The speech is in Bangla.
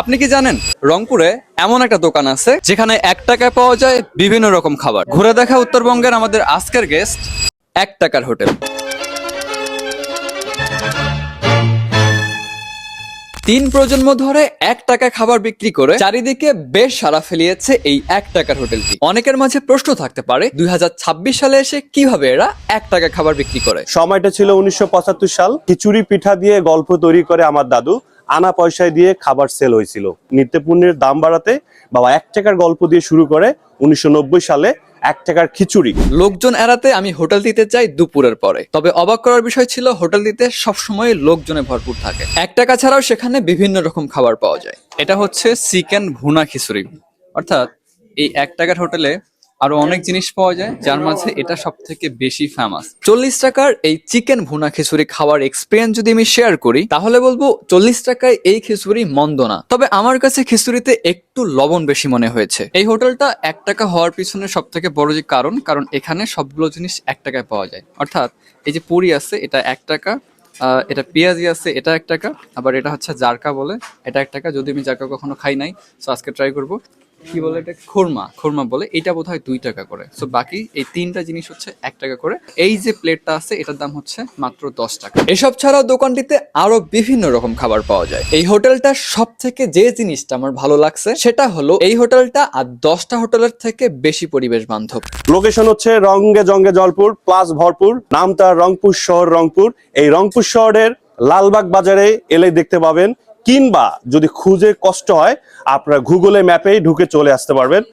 আপনি কি জানেন, রংপুরে এমন একটা দোকান আছে যেখানে এক টাকায় পাওয়া যায় বিভিন্ন রকম খাবার। ঘুরে দেখা উত্তরবঙ্গের আমাদের আজকের গেস্ট এক টাকার হোটেল। তিন প্রজন্ম ধরে এক টাকা খাবার বিক্রি করে চারিদিকে বেশ সারা ফেলিয়েছে এই এক টাকার হোটেলটি। অনেকের মাঝে প্রশ্ন থাকতে পারে, দুই হাজার ছাব্বিশ সালে এসে কীভাবে এরা এক টাকা খাবার বিক্রি করে? সময়টা ছিল উনিশশো পঁচাত্তর সাল। খিচুড়ি পিঠা দিয়ে গল্প তৈরি করে আমার দাদু। আনা পয়সায় দিয়ে খাবার সেল হয়েছিল। নিত্যপণ্যের দাম বাড়াতে বাবা এক টাকার গল্প দিয়ে শুরু করে উনিশশো নব্বই সালে এক টাকার খিচুড়ি। লোকজন এড়াতে আমি হোটেল দিতে চাই দুপুরের পরে। তবে অবাক করার বিষয় ছিল, হোটেল দিতে সবসময় লোকজনে ভরপুর থাকে। এক টাকা ছাড়াও সেখানে বিভিন্ন রকম খাবার পাওয়া যায়। এটা হচ্ছে চিকেন ভুনা খিচুড়ি। অর্থাৎ এই এক টাকার হোটেলে আরও অনেক জিনিস পাওয়া যায়, যার মাঝে এটা সব থেকে বেশি ফেমাস চল্লিশ টাকার এই চিকেন ভুনা খিচুড়ি খাওয়ার এক্সপিরিয়েন্স যদি আমি শেয়ার করি, তাহলে বলব চল্লিশ টাকায় এই খিচুড়ি মন্দ না। তবে আমার কাছে খিচুড়িতে একটু লবণ বেশি মনে হয়েছে। এই হোটেলটা এক টাকা হওয়ার পিছনে সব থেকে বড় যে কারণ কারণ এখানে সবগুলো জিনিস এক টাকায় পাওয়া যায়। অর্থাৎ এই যে পুরি আছে, এটা এক টাকা এটা পেঁয়াজি আছে, এটা এক টাকা, আবার এটা হচ্ছে জারকা বলে, এটা এক টাকা যদি আমি জারকা কখনো খাই নাই তো আজকে ট্রাই করব। কি বলে এটা খুরমা খুরমা বলে, এটা বোধ হয় দুই টাকা করে। সো বাকি এই তিনটা জিনিস হচ্ছে এক টাকা করে। এই যে প্লেটটা আছে, এটার দাম হচ্ছে মাত্র দশ টাকা। এসব ছাড়াও দোকানটিতে আরও বিভিন্ন রকম খাবার পাওয়া যায়। এই হোটেলটা সব থেকে যে জিনিসটা আমার ভালো লাগছে, সেটা হলো এই হোটেলটা আর দশটা হোটেলের থেকে বেশি পরিবেশ বান্ধব। লোকেশন হচ্ছে রঙ্গে জঙ্গে জলপুর, প্লাস ভরপুর। নাম তার রংপুর শহর রংপুর। এই রংপুর শহরের লালবাগ বাজারে এলে দেখতে পাবেন কিংবা যদি খুঁজে কষ্ট হয় আপনারা গুগলে ম্যাপেই ঢুকে চলে আসতে পারবেন।